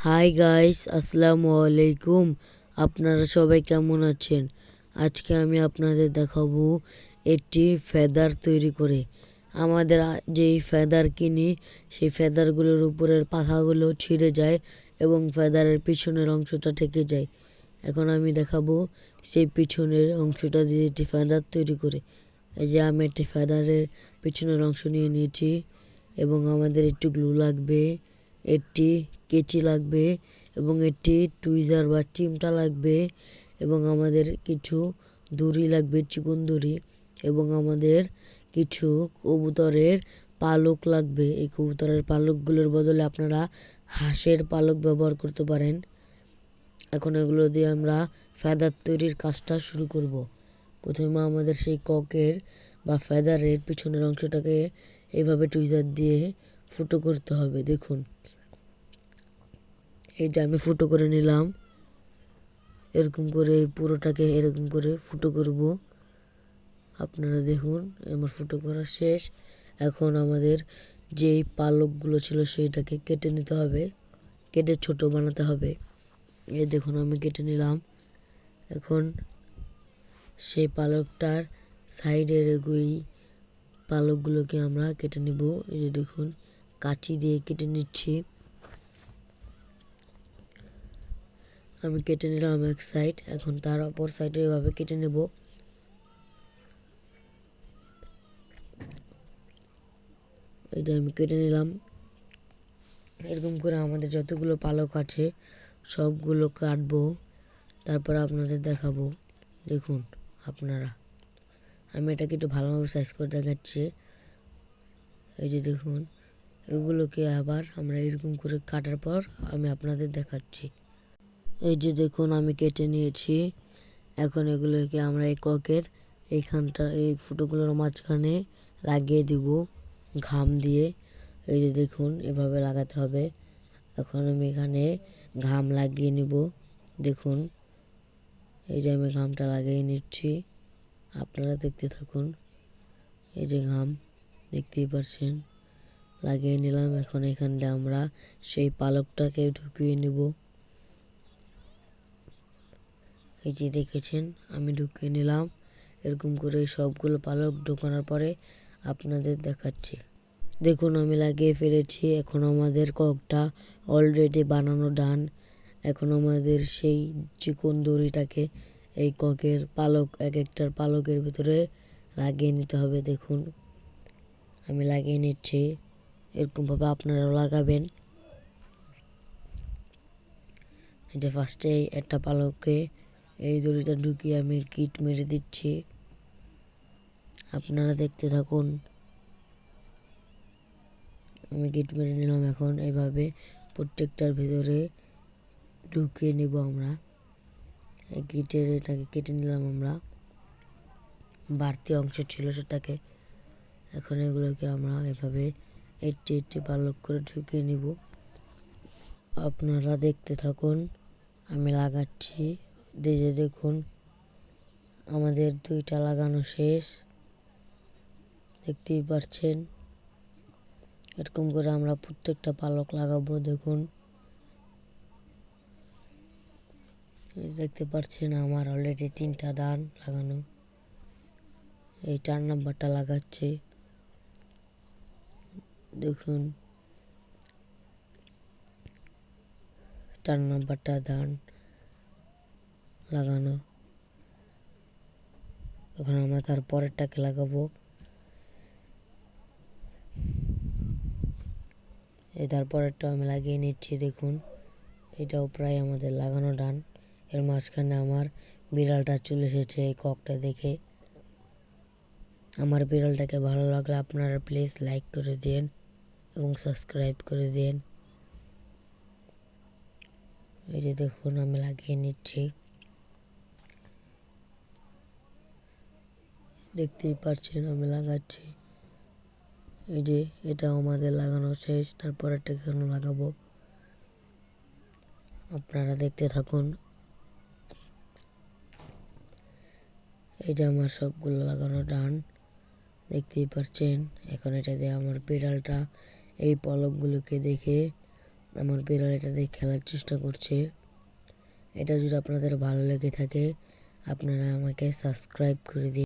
Hi guys আসসালামু আলাইকুম আপনারা সবাই কেমন আছেন? আজকে আমি আপনাদের দেখাবো একটি ফেদার তৈরি করে। আমাদের যেই ফেদার কিনি, সেই ফেদারগুলোর উপরের পাখাগুলো ছিঁড়ে যায় এবং ফেদারের পিছনের অংশটা থেকে যায়। এখন আমি দেখাবো সেই পিছনের অংশটা দিয়ে একটি ফেদার তৈরি করে। এই যে আমি একটি ফেদারের পিছনের অংশ নিয়ে নিয়েছি এবং আমাদের একটু গ্লু লাগবে। একটি কেচি লাগবে এবং একটি টুইজার বা চিমটা লাগবে এবং আমাদের কিছু দড়ি লাগবে, চিকন দড়ি এবং আমাদের কিছু কবুতরের পালক লাগবে। এই কবুতরের পালকগুলোর বদলে আপনারা হাঁসের পালক ব্যবহার করতে পারেন। এখন এগুলো দিয়ে আমরা ফেদার তৈরির কাজটা শুরু করব। প্রথমে আমাদের সেই ককের বা ফেদারের পিছনের অংশটাকে এইভাবে টুইজার দিয়ে ফুটো করতে হবে, দেখুন। এইটা আমি ফুটো করে নিলাম। এরকম করে পুরোটাকে এরকম করে ফুটো করব। আপনারা দেখুন, আমার ফুটো করা শেষ। এখন আমাদের যেই পালকগুলো ছিল সেইটাকে কেটে নিতে হবে। কেটে ছোট বানাতে হবে। এই দেখুন, আমি কেটে নিলাম। এখন সেই পালকটার সাইডের এগুই পালকগুলোকে আমরা কেটে নিব। এই যে দেখুন কাঁচি দিয়ে কেটে নিচ্ছি। আমি কেটে নিলাম এক সাইড এখন তার অপর সাইডে এভাবে কেটে নেব। এটা আমি কেটে নিলাম। এরকম করে আমাদের যতগুলো পালক আছে, সবগুলো কাটবো। তারপর আপনাদের দেখাবো। দেখুন, আপনারা। আমি এটাকে একটু ভালোভাবে সাইজ করে দেখাচ্ছি। এই যে দেখুন। এগুলোকে আবার আমরা এরকম করে কাটার পর আমি আপনাদের দেখাচ্ছি। এই যে দেখুন, আমি কেটে নিয়েছি। এখন এগুলোকে আমরা এই ককের এইখানটা, এই ফুটোগুলোর মাঝখানে লাগিয়ে দিব ঘাম দিয়ে। এই যে দেখুন, এভাবে লাগাতে হবে। এখন আমি এখানে ঘাম লাগিয়ে নিব। দেখুন, এই যে আমি ঘামটা লাগিয়ে নিচ্ছি। আপনারা দেখতে থাকুন। এই যে ঘাম, দেখতেই পারছেন। লাগিয়ে নিলাম। এখন এখান দিয়ে আমরা সেই পালকটাকে ঢুকিয়ে নেব। এই যে দেখেছেন, আমি ঢুকিয়ে নিলাম। এরকম করে সবগুলো পালক ঢোকানোর পরে আপনাদের দেখাচ্ছি। দেখুন, আমি লাগিয়ে ফেলেছি। এখন আমাদের ককটা অলরেডি বানানো ডান এখন আমাদের সেই চিকন দড়িটাকে এই ককের পালক, এক একটার পালকের ভিতরে লাগিয়ে নিতে হবে। দেখুন, আমি লাগিয়ে নিচ্ছি। এরকমভাবে আপনারাও লাগাবেন। এই যে ফার্স্টে একটা পালকে এই দড়িটা ঢুকিয়ে আমি কিট মেরে দিচ্ছি। আপনারা দেখতে থাকুন। আমি কিট মেরে নিলাম এখন এইভাবে প্রত্যেকটার ভিতরে ঢুকিয়ে নিব আমরা। এই কিটের এটাকে কেটে নিলাম আমরা। বাড়তি অংশ ছিল সেটাকে। এখন এগুলোকে আমরা এভাবে এইটটি এইটটি পালক করে ঢুকিয়ে নিব। আপনারা দেখতে থাকুন, আমি লাগাচ্ছি। দিয়ে দেখুন, আমাদের দুইটা লাগানো শেষ। দেখতেই পারছেন এরকম করে আমরা প্রত্যেকটা পালক লাগাবো, দেখুন। দেখতে পাচ্ছেন, আমার অলরেডি তিনটা দান লাগানো। এই চার নাম্বারটা লাগাচ্ছে। দেখুন। চার নাম্বারটা ধান লাগানো। এখন আমরা তার পরেরটাকে লাগাবো। এই তারপরেরটা আমি লাগিয়ে নিচ্ছি, দেখুন। এটাও প্রায় আমাদের লাগানো ডান। এর মাঝখানে আমার বিড়ালটা চলে এসেছে এই ককটা দেখে। আমার বিড়ালটাকে ভালো লাগলে আপনারা প্লিজ লাইক করে দিন। এবং সাবস্ক্রাইব করে দিন। এই যে দেখুন, আমি লাগিয়ে নিচ্ছি। দেখতেই পাচ্ছেন, আমি লাগাচ্ছি। এই যে এটা আমাদের লাগানো শেষ, তারপর একটা কেন লাগাবো? আপনারা দেখতে থাকুন। এই যে আমার সবগুলো লাগানো ডান, দেখতেই পাচ্ছেন। এখন এটা দিয়ে আমার বিড়ালটা এই পলকগুলোকে দেখে আমার বিড়াল এটা দিয়ে খেলার চেষ্টা করছে। এটা যদি আপনাদের ভালো লেগে থাকে, আপনারা আমাকে সাবস্ক্রাইব করে দিন